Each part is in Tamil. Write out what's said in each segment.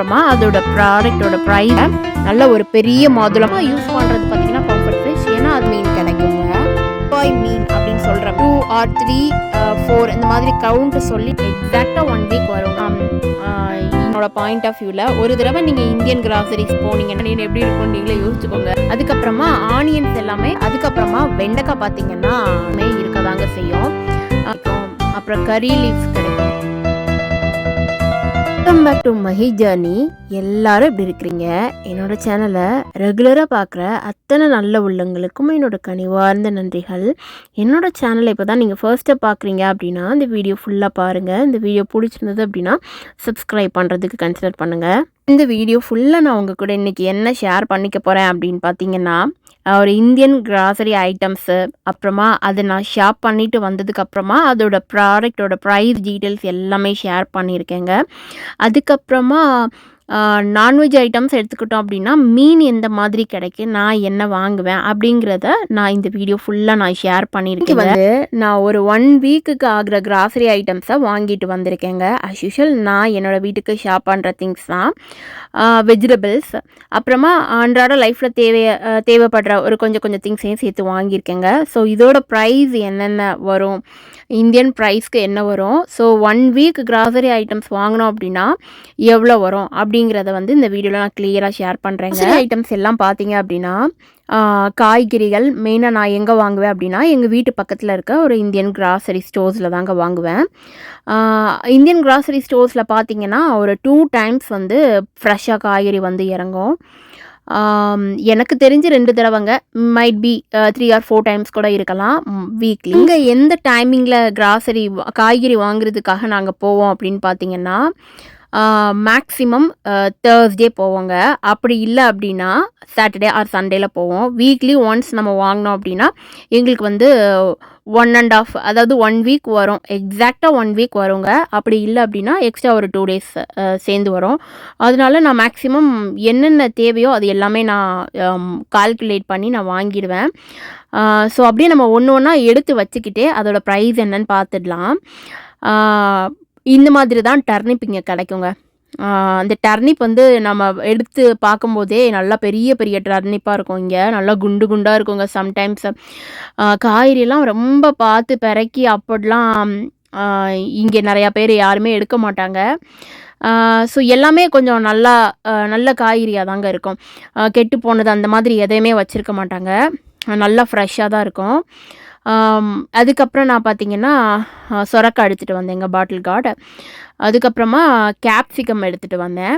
அப்புறமா அதோட ப்ராடக்டோட ப்ரைஸ் நல்ல ஒரு பெரிய மாதுளமாக யூஸ் பண்ணுறது பார்த்தீங்கன்னா பர்ஃபெக்ட் ஃபிஷ் ஏன்னா அது மீன் கிடைக்குங்க. பாய் மீன் அப்படின்னு சொல்கிறேன் டூ ஆர் த்ரீ ஃபோர் இந்த மாதிரி கவுண்ட்டு சொல்லி எக்ஸாக்டாக ஒன் வீக் வரும். என்னோட பாயிண்ட் ஆஃப் வியூவில் ஒரு தடவை நீங்கள் இந்தியன் கிராசரிஸ் போனீங்கன்னா நீங்கள் எப்படி இருக்கும் நீங்களே யோசிச்சுக்கோங்க. அதுக்கப்புறமா ஆனியன்ஸ் எல்லாமே அதுக்கப்புறமா வெண்டைக்காய் பார்த்தீங்கன்னா இருக்க தாங்க செய்யும். அப்புறம் அப்புறம் கறி லீவ்ஸ் கிடைக்கும். Welcome back to Mahi journey எல்லாரும் எப்படி இருக்கிறீங்க? என்னோட சேனலை ரெகுலராக பார்க்குற அத்தனை நல்ல உள்ளங்களுக்கும் என்னோட கனிவார்ந்த நன்றிகள். என்னோட சேனலை இப்போ தான் நீங்கள் ஃபர்ஸ்ட்டை பார்க்குறீங்க அப்படின்னா இந்த வீடியோ ஃபுல்லாக பாருங்கள் இந்த வீடியோ பிடிச்சிருந்தது அப்படின்னா சப்ஸ்கிரைப் பண்ணுறதுக்கு கன்சிடர் பண்ணுங்கள் இந்த வீடியோ ஃபுல்லாக நான் உங்கள் கூட இன்றைக்கி என்ன ஷேர் பண்ணிக்க போகிறேன் அப்படின்னு பார்த்தீங்கன்னா ஒரு இந்தியன் கிராசரி ஐட்டம்ஸு அப்புறமா அதை நான் ஷாப் பண்ணிட்டு வந்ததுக்கப்புறமா அதோட ப்ராடக்டோட ப்ரைஸ் டீட்டெயில்ஸ் எல்லாமே ஷேர் பண்ணியிருக்கேங்க அதுக்கப்புறமா நான்வெஜ் ஐட்டம்ஸ் எடுத்துக்கிட்டோம் அப்படின்னா மீன் எந்த மாதிரி கிடைக்கும் நான் என்ன வாங்குவேன் அப்படிங்கிறத நான் இந்த வீடியோ ஃபுல்லாக நான் ஷேர் பண்ணியிருக்கேன் வந்து நான் ஒரு ஒன் வீக்குக்கு ஆகிற கிராசரி ஐட்டம்ஸை வாங்கிட்டு வந்திருக்கேங்க. அஸ் யூஷுவல் நான் என்னோட வீட்டுக்கு ஷாப் பண்ணுற திங்ஸ் தான். வெஜிடபிள்ஸ் அப்புறமா அன்றாட லைஃப்பில் தேவைய தேவைப்படுற ஒரு கொஞ்சம் கொஞ்சம் திங்ஸையும் சேர்த்து வாங்கியிருக்கேங்க. ஸோ இதோட ப்ரைஸ் என்னென்ன வரும்? இந்தியன் ப்ரைஸ்க்கு என்ன வரும்? So one week grocery items வாங்கினோம் அப்படின்னா எவ்வளோ வரும்? அப்படிங்கிறத வந்து இந்த வீடியோவில் நான் கிளியராக ஷேர் பண்ணுறேங்க ஐட்டம்ஸ் எல்லாம் பார்த்தீங்க அப்படின்னா காய்கறிகள் மெயினாக நான் எங்கே வாங்குவேன் அப்படின்னா எங்கள் வீட்டு பக்கத்தில் இருக்க ஒரு இந்தியன் கிராசரி ஸ்டோர்ஸில் தாங்க வாங்குவேன். இந்தியன் கிராசரி ஸ்டோர்ஸில் பார்த்தீங்கன்னா ஒரு டூ டைம்ஸ் வந்து ஃப்ரெஷ்ஷாக காய்கறி வந்து இறங்கும். எனக்கு தெரிஞ்சு ரெண்டு தடவைங்க. Might be three or four times கூட இருக்கலாம் வீக்லி இங்கே எந்த டைமிங்கில் கிராசரி காய்கறி வாங்குறதுக்காக நாங்கள் போவோம் அப்படின்னு பார்த்தீங்கன்னா மேக்ஸிமம் தேர்ஸ்டே போவோங்க. அப்படி இல்லை அப்படின்னா சாட்டர்டே ஆர் சண்டேல போவோம். வீக்லி ஒன்ஸ் நம்ம வாங்கினோம் அப்படின்னா எங்களுக்கு வந்து ஒன் அண்ட் ஆஃப் அதாவது ஒன் வீக் வரும். எக்ஸாக்டாக ஒன் வீக் வருங்க. அப்படி இல்லை அப்படின்னா எக்ஸ்ட்ரா ஒரு டூ டேஸ் சேர்ந்து வரும். அதனால நான் மேக்ஸிமம் என்னென்ன தேவையோ அது எல்லாமே நான் கால்குலேட் பண்ணி நான் வாங்கிடுவேன். ஸோ அப்படியே நம்ம ஒன்று ஒன்றா எடுத்து வச்சுக்கிட்டே அதோடய ப்ரைஸ் என்னன்னு பார்த்துடலாம். இந்த மாதிரி தான் டர்னிப் இங்கே கிடைக்குங்க. அந்த டர்னிப் வந்து நம்ம எடுத்து பார்க்கும்போதே நல்லா பெரிய பெரிய டர்னிப்பாக இருக்கும் இங்கே. நல்லா குண்டு குண்டாக இருக்குங்க சம்டைம்ஸ் காய்கறியெல்லாம் ரொம்ப பார்த்து பிறக்கி அப்படிலாம் இங்கே நிறையா பேர் யாருமே எடுக்க மாட்டாங்க. ஸோ எல்லாமே கொஞ்சம் நல்லா நல்ல காய்கறியாக தாங்க இருக்கும். கெட்டு போனது அந்த மாதிரி எதையுமே வச்சுருக்க மாட்டாங்க. நல்லா ஃப்ரெஷ்ஷாக தான் இருக்கும். அதுக்கப்புறம் நான் பார்த்தீங்கன்னா சொரக்கா சொரக்காய் எடுத்துகிட்டு வந்தேங்க பாட்டில் கார்டு அதுக்கப்புறமா கேப்சிகம் எடுத்துகிட்டு வந்தேன்.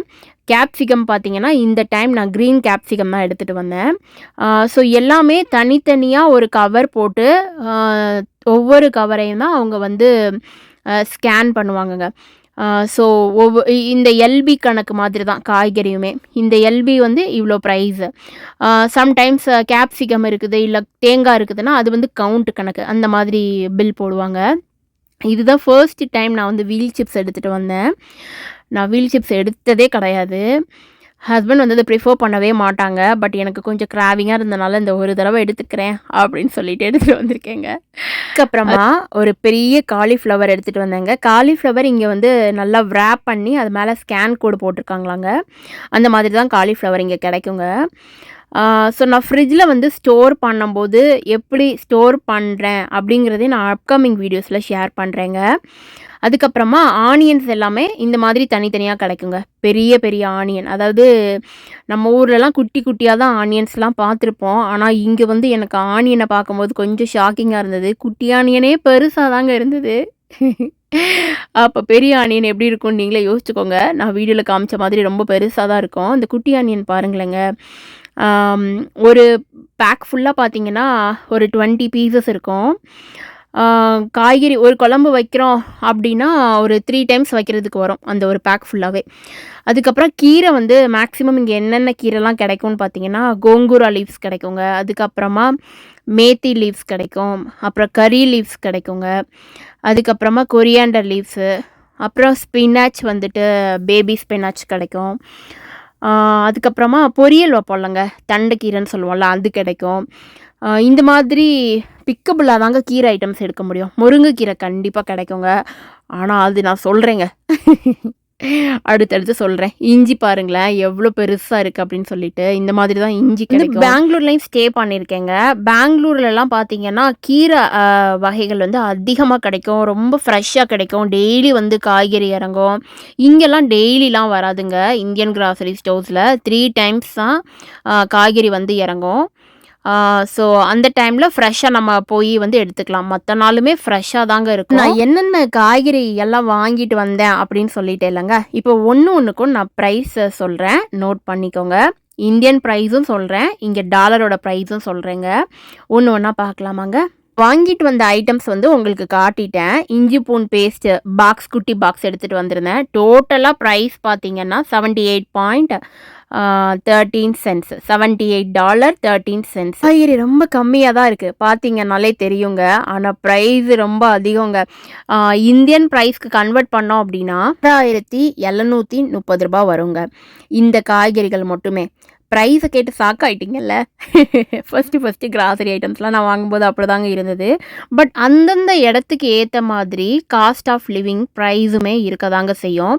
கேப்சிகம் பார்த்தீங்கன்னா இந்த டைம் நான் க்ரீன் கேப்சிகம் தான் எடுத்துகிட்டு வந்தேன். ஸோ எல்லாமே தனித்தனியாக ஒரு கவர் போட்டு ஒவ்வொரு கவரையும் தான் அவங்க வந்து ஸ்கேன் பண்ணுவாங்கங்க. ஸோ ஒவ்வொ இந்த எல்பி கணக்கு மாதிரி தான் காய்கறியுமே. இந்த எல்பி வந்து இவ்வளோ ப்ரைஸு சம்டைம்ஸ் கேப்சிகம் இருக்குது இல்லை தேங்காய் இருக்குதுன்னா அது வந்து கவுண்ட் கணக்கு. அந்த மாதிரி பில் போடுவாங்க. இதுதான் ஃபர்ஸ்ட் டைம் நான் வந்து வீல் சிப்ஸ் எடுத்துகிட்டு வந்தேன். நான் வீல் சிப்ஸ் எடுத்ததே கிடையாது. ஹஸ்பண்ட் வந்து அதை ப்ரிஃபர் பண்ணவே மாட்டாங்க. பட் எனக்கு கொஞ்சம் கிராவிங்காக இருந்தனால இந்த ஒரு தடவை எடுத்துக்கிறேன் அப்படின்னு சொல்லிட்டு எடுத்துகிட்டு வந்திருக்கேங்க. அதுக்கப்புறமா ஒரு பெரிய காலிஃப்ளவர் எடுத்துகிட்டு வந்தேங்க. காலிஃப்ளவர் இங்கே வந்து நல்லா wrap பண்ணி அது மேலே ஸ்கேன் கோடு போட்டிருக்காங்களாங்க. அந்த மாதிரி தான் காலிஃப்ளவர் இங்கே கிடைக்குங்க. ஸோ நான் ஃப்ரிட்ஜில் வந்து ஸ்டோர் பண்ணும்போது எப்படி ஸ்டோர் பண்ணுறேன் அப்படிங்கிறதே நான் அப்கமிங் வீடியோஸில் ஷேர் பண்ணுறேங்க அதுக்கப்புறமா ஆனியன்ஸ் எல்லாமே இந்த மாதிரி தனித்தனியாக கிடைக்குங்க. பெரிய பெரிய ஆனியன் அதாவது நம்ம ஊர்லலாம் குட்டி குட்டியாக தான் ஆனியன்ஸ்லாம் பார்த்துருப்போம். ஆனால் இங்கே வந்து எனக்கு ஆனியனை பார்க்கும்போது கொஞ்சம் ஷாக்கிங்காக இருந்தது. குட்டி ஆனியனே பெருசாக தாங்க இருந்தது. அப்போ பெரிய ஆனியன் எப்படி இருக்கும்னு நீங்களே யோசிச்சுக்கோங்க. நான் வீடியோவில் காமிச்ச மாதிரி ரொம்ப பெருசாக தான் இருக்கும். இந்த குட்டி ஆனியன் பாருங்களேங்க. ஒரு பேக் ஃபுல்லாக பார்த்தீங்கன்னா ஒரு டுவெண்ட்டி பீசஸ் இருக்கும். காய்கறி ஒரு குழம்பு வைக்கிறோம் அப்படின்னா ஒரு த்ரீ டைம்ஸ் வைக்கிறதுக்கு வரும் அந்த ஒரு பேக் ஃபுல்லாகவே அதுக்கப்புறம் கீரை வந்து மேக்ஸிமம் இங்கே என்னென்ன கீரைலாம் கிடைக்கும்னு பார்த்தீங்கன்னா கோங்கூரா லீவ்ஸ் கிடைக்குங்க. அதுக்கப்புறமா மேத்தி லீவ்ஸ் கிடைக்கும். அப்புறம் கறி லீவ்ஸ் கிடைக்குங்க. அதுக்கப்புறமா கொரியாண்டர் லீவ்ஸு அப்புறம் ஸ்பினாச் வந்துட்டு பேபி ஸ்பினாச் கிடைக்கும். அதுக்கப்புறமா பொரியல் வைப்போம்லங்க. தண்டைக்கீரைன்னு சொல்லுவோம்ல அது கிடைக்கும். இந்த மாதிரி பிக்கபிளாக தாங்க கீரை ஐட்டம்ஸ் எடுக்க முடியும். முருங்கைக்கீரை கண்டிப்பாக கிடைக்குங்க. ஆனால் அது நான் சொல்கிறேங்க அடுத்தடுத்து சொல்கிறேன் இஞ்சி பாருங்களேன் எவ்வளோ பெருசாக இருக்குது அப்படின்னு சொல்லிட்டு. இந்த மாதிரி தான் இஞ்சி கிடைக்கும். பெங்களூர்லேயும் ஸ்டே பண்ணியிருக்கேங்க. பெங்களூர்லலாம் பார்த்தீங்கன்னா கீரை வகைகள் வந்து அதிகமாக கிடைக்கும். ரொம்ப ஃப்ரெஷ்ஷாக கிடைக்கும். டெய்லி வந்து காய்கறி இறங்கும். இங்கெல்லாம் டெய்லிலாம் வராதுங்க. இந்தியன் கிராசரி ஸ்டோர்ஸில் த்ரீ டைம்ஸ் தான் காய்கறி வந்து இறங்கும். ஸோ அந்த டைமில் ஃப்ரெஷ்ஷாக நம்ம போய் வந்து எடுத்துக்கலாம். மற்ற நாளுமே ஃப்ரெஷ்ஷாக தாங்க இருக்கும். நான் என்னென்ன காய்கறி எல்லாம் வாங்கிட்டு வந்தேன் அப்படின்னு சொல்லிட்டே இல்லைங்க. இப்போ ஒன்று ஒன்றுக்கும் நான் ப்ரைஸ் சொல்கிறேன் நோட் பண்ணிக்கோங்க. இந்தியன் ப்ரைஸும் சொல்கிறேன் இங்கே டாலரோட ப்ரைஸும் சொல்கிறேங்க ஒன்று ஒன்றா பார்க்கலாமாங்க? வாங்கிட்டு வந்த ஐட்டம்ஸ் வந்து உங்களுக்கு காட்டிட்டேன். இஞ்சி பூன் பேஸ்ட் பாக்ஸ் குட்டி பாக்ஸ் எடுத்துகிட்டு வந்திருந்தேன். டோட்டலாக ப்ரைஸ் பார்த்தீங்கன்னா seventy eight point thirteen cents seventy eight dollar thirteen cents காய்கறி ரொம்ப கம்மியாக தான் இருக்குது பார்த்தீங்கன்னாலே தெரியுங்க. ஆனால் ப்ரைஸ் ரொம்ப அதிகங்க. இந்தியன் ப்ரைஸ்க்கு கன்வெர்ட் பண்ணோம் அப்படின்னா ஆறாயிரத்தி எழுநூற்றி முப்பது ரூபாய் வருங்க. இந்த காய்கறிகள் மட்டுமே. ப்ரைஸை கேட்டு சாக்காயிட்டீங்கல்ல ஃபஸ்ட்டு ஃபஸ்ட்டு கிராசரி ஐட்டம்ஸ்லாம் நான் வாங்கும்போது அப்படிதாங்க இருந்தது. பட் அந்தந்த இடத்துக்கு ஏற்ற மாதிரி காஸ்ட் ஆஃப் லிவிங் ப்ரைஸுமே இருக்க தாங்க செய்யும்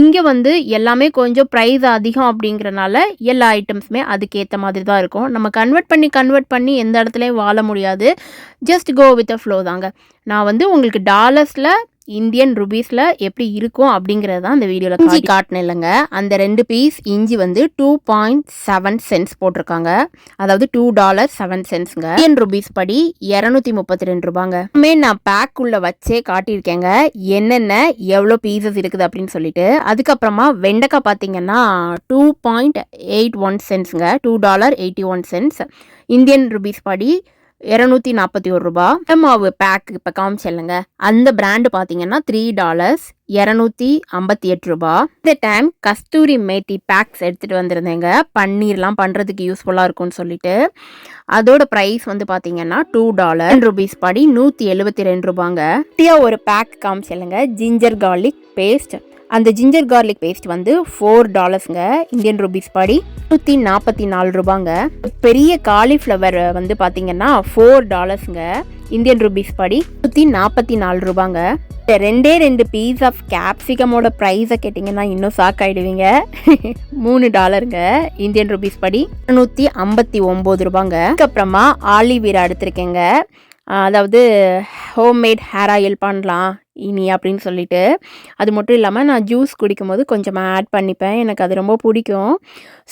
இங்கே வந்து எல்லாமே கொஞ்சம் ப்ரைஸ் அதிகம் அப்படிங்கிறனால எல்லா ஐட்டம்ஸுமே அதுக்கேற்ற மாதிரி தான் இருக்கும். நம்ம கன்வெர்ட் பண்ணி கன்வெர்ட் பண்ணி எந்த இடத்துலையும் வாழ முடியாது. Just go with a flow தாங்க. நான் வந்து உங்களுக்கு டாலர்ஸில் இந்தியன் ருபீஸில் எப்படி இருக்கும் அப்படிங்கிறது தான் அந்த வீடியோவில் இஞ்சி. காட்டினேன் இல்லைங்க. அந்த ரெண்டு பீஸ் இஞ்சி வந்து டூ பாயிண்ட் செவன் சென்ஸ் போட்டிருக்காங்க. அதாவது டூ டாலர் செவன் சென்ஸ்ங்க இந்தியன் ருபீஸ் படி இரநூத்தி முப்பத்தி ரெண்டு ரூபாங்க. நான் பேக் உள்ள வச்சே காட்டியிருக்கேங்க. என்னென்ன எவ்வளோ பீசஸ் இருக்குது அப்படின்னு சொல்லிட்டு. அதுக்கப்புறமா வெண்டைக்காய் பார்த்தீங்கன்னா two point eight one சென்ஸ்ங்க two dollar eighty one cents Indian rupees படி இரநூத்தி நாற்பத்தி ஒரு ரூபா. மாவு பேக் இப்போ காமிச்சல்லுங்க. அந்த பிராண்டு பார்த்தீங்கன்னா த்ரீ டாலர்ஸ் இரநூத்தி ஐம்பத்தி எட்டு ரூபா. இந்த டைம் கஸ்தூரி மேட்டி பேக்ஸ் எடுத்துகிட்டு வந்திருந்தேங்க. பன்னீர்லாம் பண்ணுறதுக்கு யூஸ்ஃபுல்லாக இருக்கும்னு சொல்லிட்டு. அதோட ப்ரைஸ் வந்து பார்த்தீங்கன்னா டூ டாலர் ருபீஸ் படி நூற்றி எழுபத்தி ரெண்டு ரூபாங்க. ஒரு பேக் காமிச்சல்லுங்க. ஜிஞ்சர் கார்லிக் பேஸ்ட் அந்த ஜிஞ்சர் கார்லிக் பேஸ்ட் வந்து ஃபோர் டாலர்ஸ்ங்க இந்தியன் ருபீஸ் படி. நூற்றி நாற்பத்தி நாலு ரூபாங்க. பெரிய காலிஃப்ளவர் வந்து பார்த்தீங்கன்னா ஃபோர் டாலர்ஸ்ங்க இந்தியன் ருபீஸ் படி. நூற்றி நாற்பத்தி நாலு ரூபாங்க. இந்த ரெண்டே ரெண்டு பீஸ் ஆஃப் கேப்சிகமோட ப்ரைஸை கேட்டிங்கன்னா இன்னும் ஷாக் ஆகிடுவீங்க மூணு டாலருங்க இந்தியன் ருபீஸ் படி. நூற்றி ஐம்பத்தி ஒம்பது ரூபாங்க. அதுக்கப்புறமா ஆலிவீரா எடுத்திருக்கேங்க. அதாவது ஹோம்மேட் ஹேர் ஆயில் பண்ணலாம் இனி அப்படின்னு சொல்லிட்டு. அது மட்டும் இல்லாமல் நான் ஜூஸ் குடிக்கும்போது கொஞ்சம் ஆட் பண்ணிப்பேன். எனக்கு அது ரொம்ப பிடிக்கும்.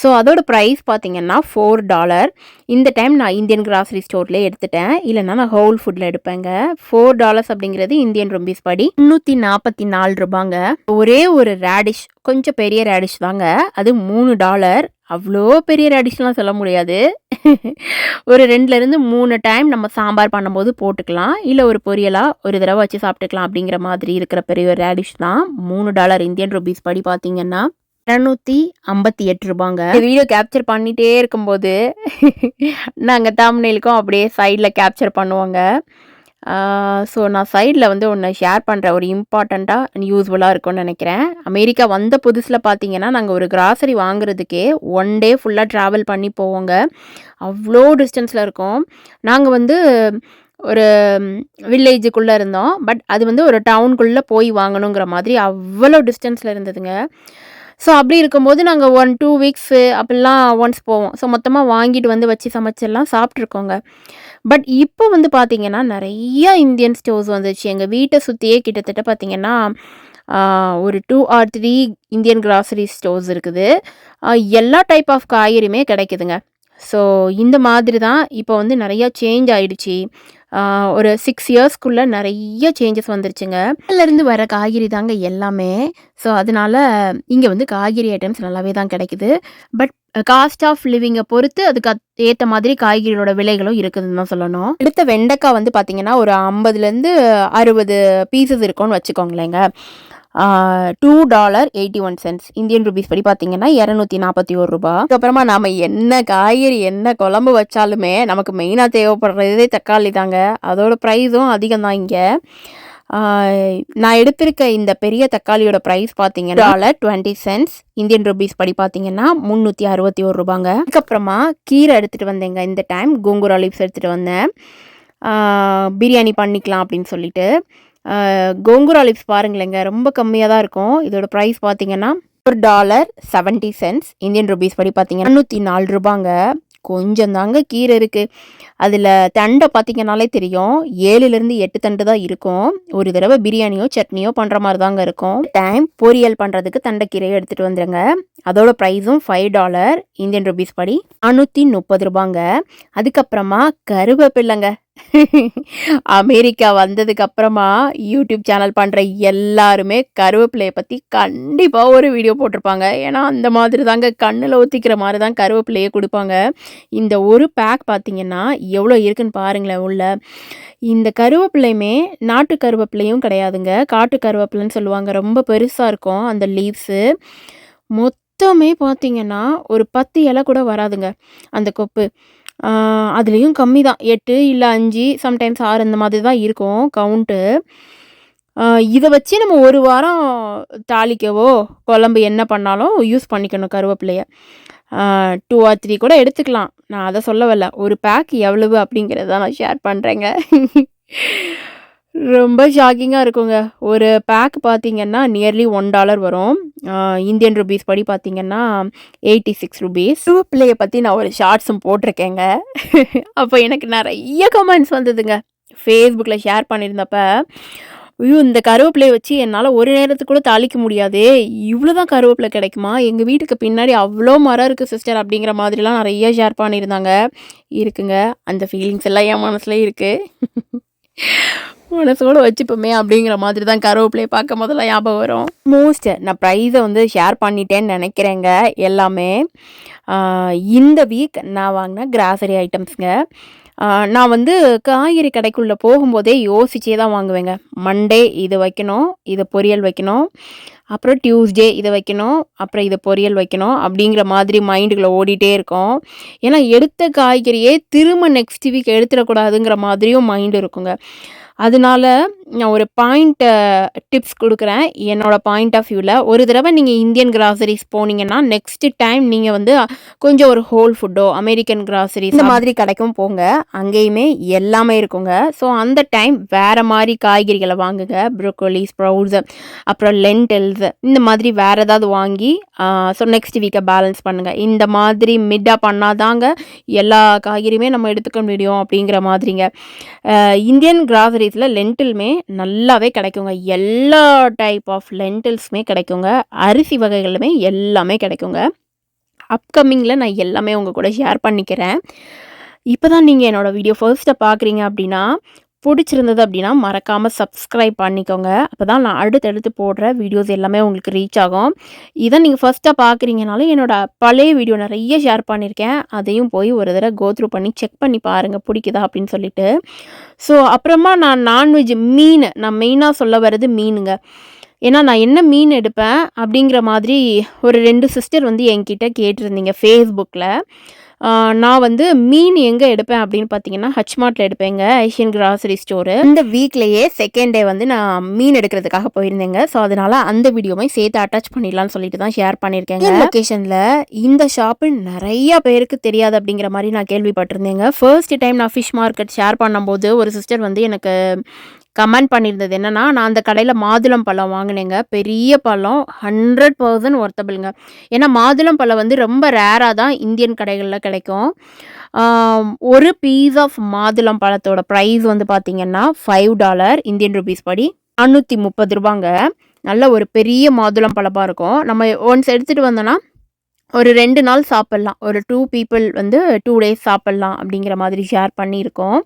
ஸோ அதோட ப்ரைஸ் பார்த்திங்கன்னா ஃபோர் டாலர் இந்த டைம் நான் இந்தியன் கிராசரி ஸ்டோர்லேயே எடுத்துட்டேன். இல்லைன்னா நான் ஹோல் ஃபுட்டில் எடுப்பேங்க. ஃபோர் டாலர்ஸ் அப்படிங்கிறது இந்தியன் ருபீஸ் படி. முந்நூற்றி நாற்பத்தி நாலு ரூபாங்க. ஒரே ஒரு ரேடிஷ் கொஞ்சம் பெரிய ரேடிஷ் தாங்க. அது மூணு டாலர் அவ்வளோ பெரிய ரேடிஷ்லாம் சொல்ல முடியாது. ஒரு ரெண்டுலேருந்து மூணு டைம் நம்ம சாம்பார் பண்ணும்போது போட்டுக்கலாம். இல்லை ஒரு பொரியலாக ஒரு தடவை வச்சு சாப்பிட்டுக்கலாம் அப்படிங்கிற மாதிரி இருக்கிற பெரிய ஒரு ரேடிஷ் தான். மூணு டாலர் இந்தியன் ருபீஸ் படி பார்த்தீங்கன்னா இரநூத்தி ஐம்பத்தி எட்டு ரூபாங்க. வீடியோ கேப்சர் பண்ணிகிட்டே இருக்கும்போது நாங்கள் தமிழ்நிலுக்கும் அப்படியே சைடில் கேப்சர் பண்ணுவோங்க. ஸோ நான் சைடில் வந்து ஒன்று ஷேர் பண்ணுற ஒரு இம்பார்ட்டண்ட்டாக யூஸ்ஃபுல்லாக இருக்கும்னு நினைக்கிறேன். அமெரிக்கா வந்த புதுசில் பார்த்தீங்கன்னா நாங்கள் ஒரு கிராசரி வாங்குறதுக்கே ஒன் டே ஃபுல்லாக ட்ராவல் பண்ணி போவோங்க. அவ்வளோ டிஸ்டன்ஸில் இருக்கோம். நாங்கள் வந்து ஒரு வில்லேஜுக்குள்ளே இருந்தோம். பட் அது வந்து ஒரு டவுனுக்குள்ளே போய் வாங்கணுங்கிற மாதிரி அவ்வளோ டிஸ்டன்ஸில் இருந்ததுங்க. ஸோ அப்படி இருக்கும்போது நாங்கள் ஒன் டூ வீக்ஸு அப்படிலாம் ஒன்ஸ் போவோம். ஸோ மொத்தமாக வாங்கிட்டு வந்து வச்சு சமைச்செல்லாம் சாப்பிட்ருக்கோங்க பட் இப்போ வந்து பார்த்திங்கன்னா நிறைய இந்தியன் ஸ்டோர்ஸ் வந்துச்சு. எங்கள் வீட்டை சுற்றியே கிட்டத்தட்ட பார்த்திங்கன்னா ஒரு two or three Indian grocery stores இருக்குது. எல்லா டைப் ஆஃப் காய்கறியுமே கிடைக்குதுங்க. ஸோ இந்த மாதிரி தான் இப்போ வந்து நிறையா சேஞ்ச் ஆகிடுச்சி ஒரு சிக்ஸ் இயர்ஸ்க்குள்ளே நிறைய சேஞ்சஸ் வந்துருச்சுங்க. இருந்து வர காய்கறி தாங்க எல்லாமே. ஸோ அதனால இங்கே வந்து காய்கறி ஐட்டம்ஸ் நல்லாவே தான் கிடைக்குது. பட் காஸ்ட் ஆஃப் லிவிங்கை பொறுத்து அதுக்கு ஏற்ற மாதிரி காய்கறிகளோட விலைகளும் இருக்குதுன்னு தான் சொல்லணும். அடுத்த வெண்டைக்காய் வந்து பார்த்தீங்கன்னா ஒரு ஐம்பதுலேருந்து அறுபது பீசஸ் இருக்கும்னு வச்சுக்கோங்களேங்க. Two dollar eighty one cents Indian rupees படி பார்த்தீங்கன்னா இரநூத்தி நாற்பத்தி ஒரு ரூபா. அதுக்கப்புறமா நாம் என்ன காய்கறி என்ன குழம்பு வச்சாலுமே நமக்கு மெயினாக தேவைப்படுறதே தக்காளி தாங்க. அதோட ப்ரைஸும் அதிகம் தான் இங்கே. நான் எடுத்திருக்க இந்த பெரிய தக்காளியோட ப்ரைஸ் பார்த்தீங்கன்னா dollar twenty cents Indian rupees படி பார்த்தீங்கன்னா முந்நூற்றி அறுபத்தி ஒரு ரூபாங்க. அதுக்கப்புறமா கீரை எடுத்துகிட்டு வந்தேங்க. இந்த டைம் கோங்குரா லீவ்ஸ் எடுத்துகிட்டு வந்தேன். பிரியாணி பண்ணிக்கலாம் அப்படின்னு சொல்லிட்டு. கோங்குரா லிப்ஸ் பாருங்களேங்க ரொம்ப கம்மியாக தான் இருக்கும். இதோட ப்ரைஸ் பார்த்தீங்கன்னா ஒரு dollar seventy cents Indian rupees படி பார்த்தீங்கன்னா நூற்றி நாலு ரூபாங்க. கொஞ்சம் தாங்க கீரை இருக்குது அதில் தண்டை பார்த்தீங்கன்னாலே தெரியும். ஏழுலேருந்து எட்டு தண்டு தான் இருக்கும். ஒரு தடவை பிரியாணியோ சட்னியோ பண்ணுற மாதிரி தாங்க இருக்கும். டைம் பொரியல் பண்ணுறதுக்கு தண்டைக்கீரையை எடுத்துகிட்டு வந்துடுங்க அதோட ப்ரைஸும் ஃபைவ் டாலர் இந்தியன் ருபீஸ் படி நானூற்றி முப்பது ரூபாங்க. அதுக்கப்புறமா கருவேப்பில்லைங்க. அமெரிக்கா வந்ததுக்கு அப்புறமா யூடியூப் சேனல் பண்ணுற எல்லாருமே கருவேப்பிலையை பற்றி கண்டிப்பாக ஒரு வீடியோ போட்டிருப்பாங்க. ஏன்னா அந்த மாதிரி தாங்க கண்ணில் ஊற்றிக்கிற மாதிரி தான் கருவேப்பிலையே கொடுப்பாங்க. இந்த ஒரு பேக் பார்த்தீங்கன்னா எவ்வளோ இருக்குன்னு பாருங்களேன் உள்ள. இந்த கருவேப்பிலையுமே நாட்டு கருவேப்பிலையும் கிடையாதுங்க. காட்டு கருவேப்பிலைன்னு சொல்லுவாங்க. ரொம்ப பெருசாக இருக்கும் அந்த லீவ்ஸு மொத்தமே பார்த்தீங்கன்னா ஒரு பத்து இலை கூட வராதுங்க அந்த கொப்பு. அதுலேயும் கம்மி தான். எட்டு இல்லை அஞ்சு சம்டைம்ஸ் ஆறு இந்த மாதிரி தான் இருக்கும் கவுண்ட்டு இதை வச்சு நம்ம ஒரு வாரம் தாளிக்கவோ குழம்பு என்ன பண்ணாலும் யூஸ் பண்ணிக்கணும் கருவேப்பிலையை. டூ ஆர் த்ரீ கூட எடுத்துக்கலாம். நான் அதை சொல்ல வரல. ஒரு பேக் எவ்வளவு அப்படிங்கிறத நான் ஷேர் பண்ணுறேங்க ரொம்ப ஷாக்கிங்காக இருக்குங்க. ஒரு பேக் பார்த்தீங்கன்னா நியர்லி ஒன் டாலர் வரும். இந்தியன் ருபீஸ் படி பார்த்தீங்கன்னா எயிட்டி சிக்ஸ் ருபீஸ் பிள்ளையை பற்றி நான் ஒரு ஷார்ட்ஸும் போட்டிருக்கேங்க. அப்போ எனக்கு நிறைய கமெண்ட்ஸ் வந்ததுங்க. ஃபேஸ்புக்கில் ஷேர் பண்ணியிருந்தப்ப ஐயோ இந்த கருவேப்பிலையை வச்சு என்னால் ஒரு நேரத்துக்குள்ளே தாளிக்க முடியாது. இவ்வளோ தான் கருவேப்பிலை கிடைக்குமா? எங்கள் வீட்டுக்கு பின்னாடி அவ்வளோ மரம் இருக்குது சிஸ்டர் அப்படிங்கிற மாதிரிலாம் நிறைய ஷேர் பண்ணியிருந்தாங்க. இருக்குங்க. அந்த ஃபீலிங்ஸ் எல்லாம் என் மனசில் இருக்குது மனசோடு வச்சுப்போமே அப்படிங்கிற மாதிரி தான் கருவேப்பிலையை பார்க்க முதல்ல ஞாபகம் வரும். மோஸ்ட் நான் ப்ரைஸை வந்து ஷேர் பண்ணிட்டேன்னு நினைக்கிறேங்க எல்லாமே. இந்த வீக் நான் வாங்கின கிராசரி ஐட்டம்ஸுங்க நான் வந்து காய்கறி கடைக்குள்ளே போகும்போதே யோசிச்சே தான் வாங்குவேங்க. மண்டே இது வைக்கணும் இதை பொரியல் வைக்கணும் அப்புறம் டியூஸ்டே இதை வைக்கணும் அப்புறம் இதை பொரியல் வைக்கணும் அப்படிங்கிற மாதிரி மைண்டுக்குள்ளே ஓடிட்டே இருக்கும். ஏன்னா எடுத்த காய்கறியே திரும்ப நெக்ஸ்ட் வீக் எடுத்துடக்கூடாதுங்கிற மாதிரியும் மைண்டு இருக்குங்க. அதனால நான் ஒரு பாயிண்ட் டிப்ஸ் கொடுக்குறேன். என்னோடய பாயிண்ட் ஆஃப் வியூவில் ஒரு தடவை நீங்கள் இந்தியன் கிராசரிஸ் போனீங்கன்னா நெக்ஸ்ட் டைம் நீங்கள் வந்து கொஞ்சம் ஒரு ஹோல் ஃபுட்டோ அமெரிக்கன் கிராசரிஸ் இந்த மாதிரி கடைக்கும் போங்க. அங்கேயுமே எல்லாமே இருக்குங்க. ஸோ அந்த டைம் வேறு மாதிரி காய்கறிகளை வாங்குங்க. ப்ரோக்கோலி ஸ்ப்ரவுட்ஸ் அப்புறம் லென்டெல்ஸ் இந்த மாதிரி வேறு ஏதாவது வாங்கி ஸோ நெக்ஸ்ட் வீக்கை பேலன்ஸ் பண்ணுங்கள் இந்த மாதிரி மிட்டாக பண்ணாதாங்க எல்லா காய்கறியுமே நம்ம எடுத்துக்க முடியும் அப்படிங்கிற மாதிரிங்க. இந்தியன் கிராசரிஸில் லென்டில்மே நல்லாவே கிடைக்குங்க. எல்லா டைப் ஆஃப் லென்டில்ஸுமே கிடைக்குங்க. அரிசி வகைகளுமே எல்லாமே கிடைக்குங்க. அப்கமிங்கில் நான் எல்லாமே உங்கள் கூட ஷேர் பண்ணிக்கிறேன். இப்போ தான் நீங்கள் என்னோடய வீடியோ ஃபர்ஸ்ட்டை பார்க்குறீங்க அப்படின்னா பிடிச்சிருந்தது அப்படின்னா மறக்காமல் சப்ஸ்கிரைப் பண்ணிக்கோங்க. அப்போ தான் நான் அடுத்தடுத்து போடுற வீடியோஸ் எல்லாமே உங்களுக்கு ரீச் ஆகும். இதை நீங்கள் ஃபஸ்ட்டாக பார்க்குறீங்கனாலும் என்னோடய பழைய வீடியோ நிறைய ஷேர் பண்ணியிருக்கேன் அதையும் போய் ஒரு தடவை கோத்ரூ பண்ணி செக் பண்ணி பாருங்கள் பிடிக்குதா அப்படின்னு சொல்லிட்டு. ஸோ அப்புறமா நான் நான்வெஜ் மீன் நான் மெயினாக சொல்ல வர்றது மீனுங்க. ஏன்னா நான் என்ன மீன் எடுப்பேன் அப்படிங்கிற மாதிரி ஒரு ரெண்டு சிஸ்டர் வந்து என்கிட்ட கேட்டிருந்தீங்க ஃபேஸ்புக்கில் நான் வந்து மீன் எங்கே எடுப்பேன் அப்படின்னு பார்த்தீங்கன்னா ஹச்மார்ட்டில் எடுப்பேங்க ஏஷியன் கிராசரி ஸ்டோரு இந்த வீக்லேயே செகண்ட் டே வந்து நான் மீன் எடுக்கிறதுக்காக போயிருந்தேங்க. ஸோ அதனால் அந்த வீடியோவை சேர்த்து அட்டாச் பண்ணிடலாம்னு சொல்லிட்டு தான் ஷேர் பண்ணியிருக்கேங்க. லொக்கேஷனில் இந்த ஷாப்பு நிறைய பேருக்கு தெரியாது அப்படிங்கிற மாதிரி நான் கேள்விப்பட்டிருந்தேங்க. ஃபர்ஸ்ட் டைம் நான் ஃபிஷ் மார்க்கெட் ஷேர் பண்ணும்போது ஒரு சிஸ்டர் வந்து எனக்கு கமெண்ட் பண்ணியிருந்தது என்னென்னா நான் அந்த கடையில் மாதுளம் பழம் வாங்கினேங்க. பெரிய பழம் ஹண்ட்ரட் பர்சன்ட் ஒர்த்தபிளுங்க ஏன்னா மாதுளம் பழம் வந்து ரொம்ப ரேராக தான் இந்தியன் கடைகளில் கிடைக்கும். ஒரு பீஸ் ஆஃப் மாதுளம் பழத்தோட ப்ரைஸ் வந்து பார்த்திங்கன்னா ஃபைவ் டாலர் இந்தியன் ருபீஸ் படி நானூற்றி முப்பது ரூபாங்க. நல்ல ஒரு பெரிய மாதுளம் பழமாக இருக்கும். நம்ம ஒன்ஸ் எடுத்துகிட்டு வந்தோன்னா ஒரு ரெண்டு நாள் சாப்பிட்லாம். ஒரு டூ பீப்புள் வந்து டூ டேஸ் சாப்பிட்லாம் அப்படிங்கிற மாதிரி ஷேர் பண்ணியிருக்கோம்.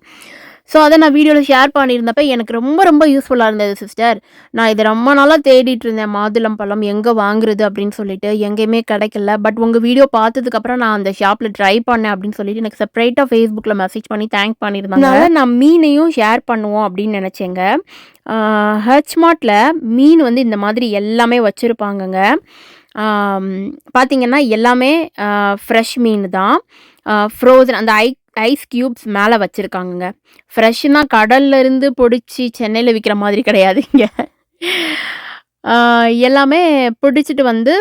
ஸோ அதை நான் வீடியோவில் ஷேர் பண்ணியிருந்தப்ப எனக்கு ரொம்ப ரொம்ப யூஸ்ஃபுல்லாக இருந்தது சிஸ்டர் நான் இதை ரொம்ப நாளாக தேடிட்டு இருந்தேன். மாதுளம் பழம் எங்கே வாங்குறது அப்படின்னு சொல்லிட்டு. எங்கேயுமே கிடைக்கல. பட் உங்கள் வீடியோ பார்த்ததுக்கப்புறம் நான் அந்த ஷாப்பில் ட்ரை பண்ணேன் அப்படின்னு சொல்லிட்டு எனக்கு செப்பரேட்டாக ஃபேஸ்புக்கில் மெசேஜ் பண்ணி தேங்க் பண்ணியிருந்தாங்க. நான் மீனையும் ஷேர் பண்ணுவோம் அப்படின்னு நினச்சேங்க. ஹச்மார்ட்டில் மீன் வந்து இந்த மாதிரி எல்லாமே வச்சுருப்பாங்கங்க. பார்த்திங்கன்னா எல்லாமே ஃப்ரெஷ் மீன் தான். ஃப்ரோசன் அந்த ஐ ஐஸ் க்யூப்ஸ் மேலே வச்சுருக்காங்கங்க. ஃப்ரெஷ்ஷுனா கடல்லேருந்து பிடிச்சி சென்னையில் விற்கிற மாதிரி கிடையாதுங்க. எல்லாமே பிடிச்சிட்டு வந்து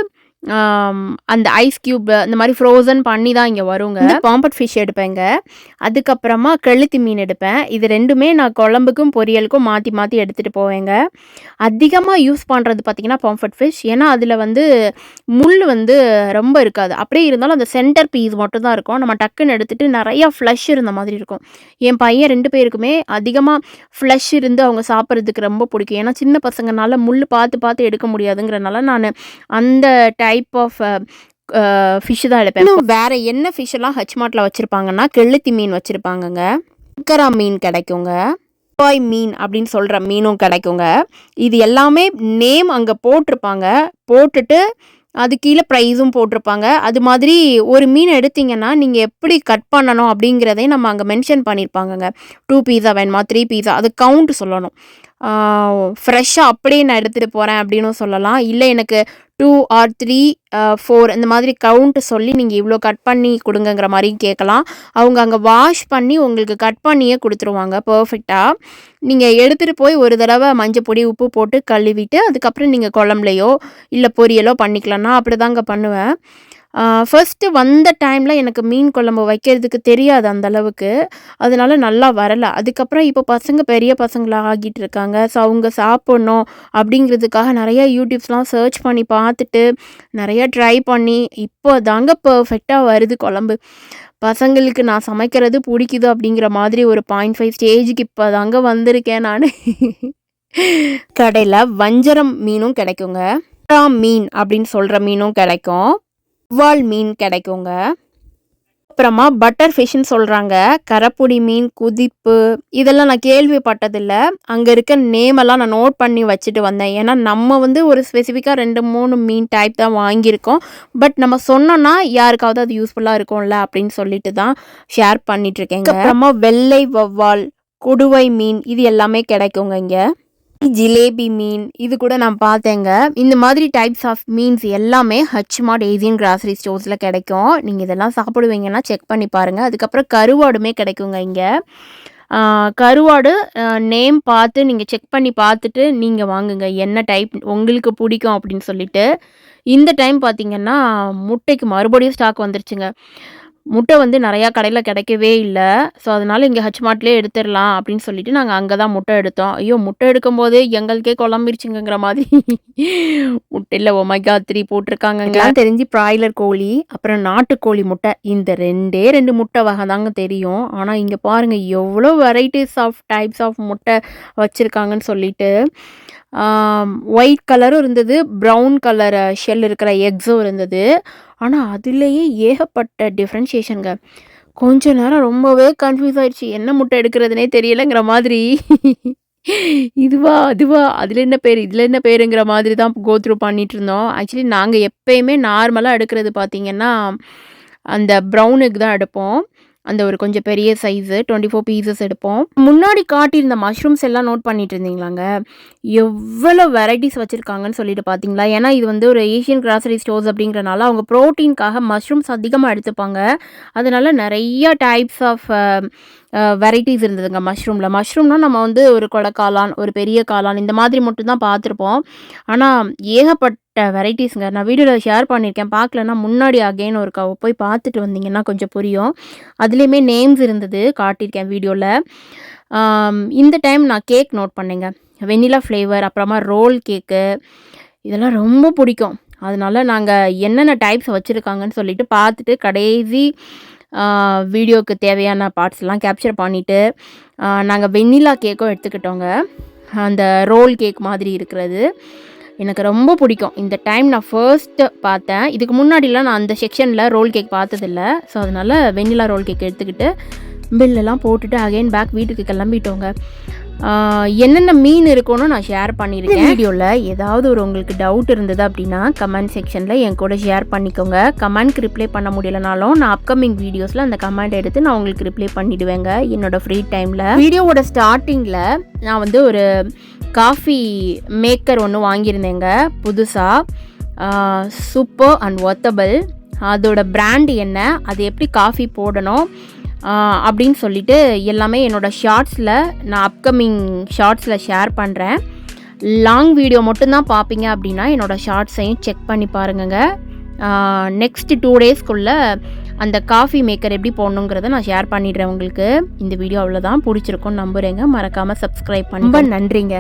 அந்த ஐஸ் க்யூப் இந்த மாதிரி ஃப்ரோசன் பண்ணி தான் இங்கே வருங்க. பாம்பட் ஃபிஷ் எடுப்பேங்க. அதுக்கப்புறமா கெளுத்தி மீன் எடுப்பேன். இது ரெண்டுமே நான் குழம்புக்கும் பொரியலுக்கும் மாற்றி மாற்றி எடுத்துகிட்டு போவேங்க. அதிகமாக யூஸ் பண்ணுறது பார்த்திங்கன்னா பாம்பட் ஃபிஷ் ஏன்னா அதில் வந்து முள் வந்து ரொம்ப இருக்காது. அப்படியே இருந்தாலும் அந்த சென்டர் பீஸ் மட்டும் தான் இருக்கும். நம்ம டக்குன்னு எடுத்துகிட்டு நிறையா ஃப்ளஷ் இருந்த மாதிரி இருக்கும். என் பையன் ரெண்டு பேருக்குமே அதிகமாக ஃப்ளஷ் இருந்து அவங்க சாப்பிட்றதுக்கு ரொம்ப பிடிக்கும். ஏன்னா சின்ன பசங்கனால முள் பார்த்து பார்த்து எடுக்க முடியாதுங்கிறனால நான் அந்த டை டைப் ஆஃப் ஃபிஷ் தான் எடுப்பேன். இன்னும் வேறு என்ன ஃபிஷ் எல்லாம் ஹச் மார்ட்டில் வச்சுருப்பாங்கன்னா கெளுத்தி மீன் வச்சுருப்பாங்கங்க. சங்கரா மீன் கிடைக்குங்க. பாய் மீன் அப்படின்னு சொல்கிற மீனும் கிடைக்குங்க. இது எல்லாமே நேம் அங்கே போட்டிருப்பாங்க. போட்டுட்டு அது கீழே ப்ரைஸும் போட்டிருப்பாங்க. அது மாதிரி ஒரு மீன் எடுத்தீங்கன்னா நீங்கள் எப்படி கட் பண்ணணும் அப்படிங்கிறதையும் நம்ம அங்கே மென்ஷன் பண்ணியிருப்பாங்கங்க டூ பீஸா வேணுமா? த்ரீ பீஸா அது கவுண்ட் சொல்லணும். ஃப்ரெஷ்ஷாக அப்படியே நான் எடுத்துகிட்டு போகிறேன் அப்படின்னும் சொல்லலாம். இல்லை எனக்கு டூ ஆர் த்ரீ ஃபோர் இந்த மாதிரி கவுண்ட் சொல்லி நீங்கள் இவ்வளோ கட் பண்ணி கொடுங்கங்கிற மாதிரியும் கேட்கலாம். அவங்க அங்கே வாஷ் பண்ணி உங்களுக்கு கட் பண்ணியே கொடுத்துருவாங்க பர்ஃபெக்டாக நீங்கள் எடுத்துகிட்டு போய் ஒரு தடவை மஞ்சள் பொடி உப்பு போட்டு கழுவிட்டு அதுக்கப்புறம் நீங்கள் குழம்புலையோ இல்லை பொரியலோ பண்ணிக்கலாம்னா அப்படி தாங்க பண்ணுவேன். ஃபர்ஸ்ட்டு வந்த டைமில் எனக்கு மீன் குழம்பு வைக்கிறதுக்கு தெரியாது அந்தளவுக்கு அதனால நல்லா வரலை. அதுக்கப்புறம் இப்போ பசங்க பெரிய பசங்களாக ஆகிட்டு இருக்காங்க. ஸோ அவங்க சாப்பிட்ணும் அப்படிங்கிறதுக்காக நிறையா யூடியூப்ஸ்லாம் சர்ச் பண்ணி பார்த்துட்டு நிறையா ட்ரை பண்ணி இப்போ தாங்க பர்ஃபெக்டாக வருது குழம்பு. பசங்களுக்கு நான் சமைக்கிறது பிடிக்குது அப்படிங்கிற மாதிரி ஒரு பாயிண்ட் ஃபைவ் ஸ்டேஜுக்கு இப்போ தாங்க வந்திருக்கேன் நான். கடையில் வஞ்சரம் மீனும் கிடைக்குங்க. மீன் அப்படின்னு சொல்கிற மீனும் கிடைக்கும். வால் மீன் கிடைக்குங்க. அப்புறமா பட்டர் ஃபிஷ்ன்னு சொல்கிறாங்க கரப்புடி மீன் குதிப்பு இதெல்லாம் நான் கேள்விப்பட்டதில்லை. அங்கே இருக்க நேமெல்லாம் நான் நோட் பண்ணி வச்சுட்டு வந்தேன். ஏன்னா நம்ம வந்து ஒரு ஸ்பெசிஃபிக்காக ரெண்டு மூணு மீன் டைப் தான் வாங்கியிருக்கோம். பட் நம்ம சொன்னோன்னா யாருக்காவது அது யூஸ்ஃபுல்லாக இருக்கும்ல அப்படின்னு சொல்லிட்டு தான் ஷேர் பண்ணிகிட்ருக்கேங்க அப்புறமா வெள்ளை வவ்வால் கொடுவை மீன் இது எல்லாமே கிடைக்குங்க இங்கே. ஜிலேபி மீன் இது கூட நான் பார்த்தேங்க. இந்த மாதிரி டைப்ஸ் ஆஃப் மீன்ஸ் எல்லாமே ஹச் மாட் ஏசியன் கிராசரி ஸ்டோர்ஸில் கிடைக்கும். நீங்கள் இதெல்லாம் சாப்பிடுவீங்கன்னா செக் பண்ணி பாருங்கள் அதுக்கப்புறம் கருவாடுமே கிடைக்குங்க இங்கே. கருவாடு நேம் பார்த்து நீங்கள் செக் பண்ணி பார்த்துட்டு நீங்கள் வாங்குங்க. என்ன டைப் உங்களுக்கு பிடிக்கும் அப்படின்னு சொல்லிட்டு. இந்த டைம் பார்த்தீங்கன்னா முட்டைக்கு மறுபடியும் ஸ்டாக் வந்துருச்சுங்க. முட்டை வந்து நிறையா கடையில் கிடைக்கவே இல்லை. ஸோ அதனால் இங்கே ஹச்மார்ட்லேயே எடுத்துடலாம் அப்படின்னு சொல்லிட்டு நாங்கள் அங்கே தான் முட்டை எடுத்தோம். ஐயோ முட்டை எடுக்கும்போது எங்களுக்கே குழம்பிருச்சுங்கிற மாதிரி. முட்டையில் ஒமைகா oh த்ரீ போட்டிருக்காங்க தெரிஞ்சு ப்ராய்லர் கோழி அப்புறம் நாட்டுக்கோழி முட்டை. இந்த ரெண்டே ரெண்டு முட்டை வகை தாங்க தெரியும். ஆனால் இங்கே பாருங்கள் எவ்வளோ வெரைட்டிஸ் ஆஃப் டைப்ஸ் ஆஃப் முட்டை வச்சுருக்காங்கன்னு சொல்லிட்டு. ஒயிட் கலரும் இருந்தது ப்ரௌன் கலர் ஷெல் இருக்கிற எக்ஸும் இருந்தது. ஆனால் அதுலேயே ஏகப்பட்ட டிஃப்ரென்ஷியேஷனுங்க கொஞ்ச நேரம் ரொம்பவே கன்ஃபியூஸ் ஆயிடுச்சு. என்ன முட்டை எடுக்கிறதுனே தெரியலைங்கிற மாதிரி. இதுவா அதுவா அதில் என்ன பேர் இதில் என்ன பேருங்கிற மாதிரி தான் கோத்ரூ பண்ணிகிட்டு இருந்தோம். ஆக்சுவலி நாங்கள் எப்பயுமே நார்மலாக எடுக்கிறது பார்த்திங்கன்னா அந்த ப்ரௌனுக்கு தான் எடுப்போம். அந்த ஒரு கொஞ்சம் பெரிய சைஸு டுவெண்ட்டி ஃபோர் பீசஸ் எடுப்போம். முன்னாடி காட்டியிருந்த மஷ்ரூம்ஸ் எல்லாம் நோட் பண்ணிட்டு இருந்தீங்களாங்க? எவ்வளோ வெரைட்டிஸ் வச்சுருக்காங்கன்னு சொல்லிட்டு பார்த்தீங்களா ஏன்னா இது வந்து ஒரு ஏஷியன் கிராசரி ஸ்டோர்ஸ் அப்படிங்கிறனால அவங்க ப்ரோட்டீனுக்காக மஷ்ரூம்ஸ் அதிகமாக எடுத்துப்பாங்க. அதனால நிறைய டைப்ஸ் ஆஃப் வெரைட்டிஸ் இருந்ததுங்க. மஷ்ரூமில் மஷ்ரூம்னால் நம்ம வந்து ஒரு கொடை காளான் ஒரு பெரிய காளான் இந்த மாதிரி மட்டும் தான் பார்த்துருப்போம். ஆனால் ஏகப்பட்ட வெரைட்டிஸுங்க நான் வீடியோவில் ஷேர் பண்ணியிருக்கேன். பார்க்கலன்னா முன்னாடி அகெயின் ஒரு போய் பார்த்துட்டு வந்தீங்கன்னா கொஞ்சம் புரியும். அதுலேயுமே நேம்ஸ் இருந்தது காட்டியிருக்கேன் வீடியோவில் இந்த டைம் நான் கேக் நோட் பண்ணேங்க. வெனிலா ஃப்ளேவர் அப்புறமா ரோல் கேக்கு இதெல்லாம் ரொம்ப பிடிக்கும். அதனால நாங்கள் என்னென்ன டைப்ஸ் வச்சுருக்காங்கன்னு சொல்லிட்டு பார்த்துட்டு கடைசி வீடியோவுக்கு தேவையான பார்ட்ஸ்லாம் கேப்சர் பண்ணிவிட்டு நாங்கள் வெண்ணிலா கேக்கும் எடுத்துக்கிட்டோங்க. அந்த ரோல் கேக் மாதிரி இருக்கிறது. எனக்கு ரொம்ப பிடிக்கும். இந்த டைம் நான் ஃபர்ஸ்ட்டு பார்த்தேன். இதுக்கு முன்னாடிலாம் நான் அந்த செக்ஷனில் ரோல் கேக் பார்த்ததில்ல. ஸோ அதனால் வெண்ணிலா ரோல் கேக் எடுத்துக்கிட்டு பில்லெல்லாம் போட்டுட்டு அகைன் பேக் வீட்டுக்கு கிளம்பிட்டோங்க. என்னென்ன மீன் இருக்கும்னு நான் ஷேர் பண்ணியிருக்கேன். வீடியோவில் ஏதாவது ஒரு உங்களுக்கு டவுட் இருந்தது அப்படின்னா கமெண்ட் செக்ஷனில் என் கூட ஷேர் பண்ணிக்கோங்க. கமெண்ட்க்கு ரிப்ளை பண்ண முடியலனாலும் நான் அப்கமிங் வீடியோஸில் அந்த கமெண்ட் எடுத்து நான் உங்களுக்கு ரிப்ளை பண்ணிவிடுவேங்க என்னோட ஃப்ரீ டைமில் வீடியோவோட ஸ்டார்டிங்கில் நான் வந்து ஒரு காஃபி மேக்கர் ஒன்று வாங்கியிருந்தேங்க. புதுசாக சூப்பர் அண்ட் ஒர்த்தபிள் அதோட பிராண்ட் என்ன? அது எப்படி காஃபி போடணும்? அப்படின்னு சொல்லிட்டு எல்லாமே என்னோடய ஷார்ட்ஸில் நான் அப்கமிங் ஷார்ட்ஸில் ஷேர் பண்ணுறேன் லாங் வீடியோ மட்டும்தான் பார்ப்பீங்க அப்படின்னா என்னோடய ஷார்ட்ஸையும் செக் பண்ணி பாருங்கங்க. நெக்ஸ்ட் டூ டேஸ்க்குள்ளே அந்த காஃபி மேக்கர் எப்படி போடணுங்கிறத நான் ஷேர் பண்ணிடுறேன் உங்களுக்கு. இந்த வீடியோ அவ்வளோதான் பிடிச்சிருக்கும்னு நம்புகிறேங்க மறக்காமல் சப்ஸ்கிரைப் பண்ணி ரொம்ப நன்றிங்க.